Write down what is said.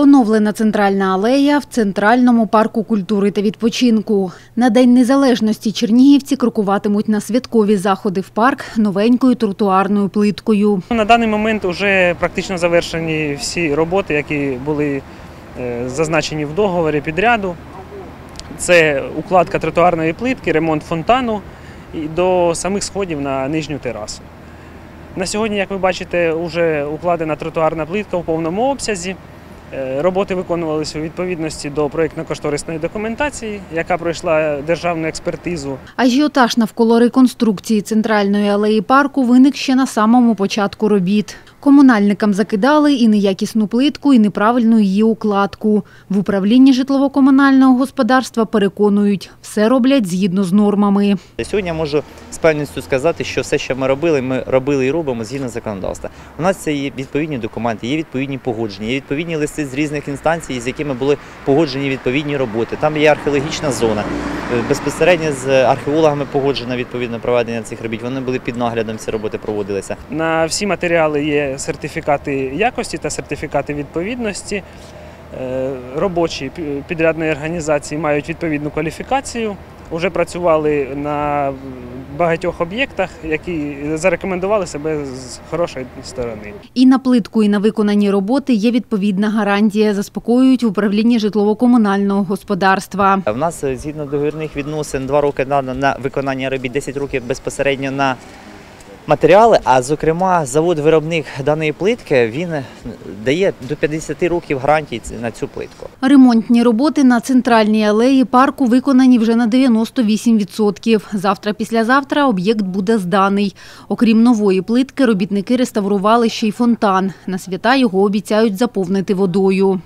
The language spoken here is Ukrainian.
Оновлена центральна алея в Центральному парку культури та відпочинку. На День Незалежності чернігівці крокуватимуть на святкові заходи в парк новенькою тротуарною плиткою. На даний момент вже практично завершені всі роботи, які були е, зазначені в договорі підряду. Це укладка тротуарної плитки, ремонт фонтану і до самих сходів на нижню терасу. На сьогодні, як ви бачите, вже укладена тротуарна плитка в повному обсязі. Е, Роботи виконувалися у відповідності до проєктно-кошторисної документації, яка пройшла державну експертизу. Ажіотаж навколо реконструкції центральної алеї парку виник ще на самому початку робіт. Комунальникам закидали і неякісну плитку, і неправильну її укладку. В управлінні житлово-комунального господарства переконують, все роблять згідно з нормами. Сьогодні я можу з певністю сказати, що все, що ми робили, ми робили і робимо згідно законодавства. У нас це є відповідні документи, є відповідні погодження, є відповідні листи з різних інстанцій, з якими були погоджені відповідні роботи. Там є археологічна зона. Е, Безпосередньо з археологами погоджено відповідне проведення цих робіт. Вони були під наглядом, ці роботи проводилися. На всі матеріали є сертифікати якості та сертифікати відповідності. Е, Робочі пі- підрядної організації мають відповідну кваліфікацію. Уже працювали на багатьох об'єктах, які зарекомендували себе з хорошої сторони. І на плитку, і на виконані роботи є відповідна гарантія, заспокоюють в управлінні житлово-комунального господарства. В нас е, згідно договірних відносин 2 роки на, на виконання робіт, 10 років безпосередньо на матеріали. А зокрема, завод-виробник даної плитки він е, дає до 50 років гарантії на цю плитку. Ремонтні роботи на центральній алеї парку виконані вже на 98%. Завтра-післязавтра об'єкт буде зданий. Окрім нової плитки, робітники реставрували ще й фонтан. На свята його обіцяють заповнити водою.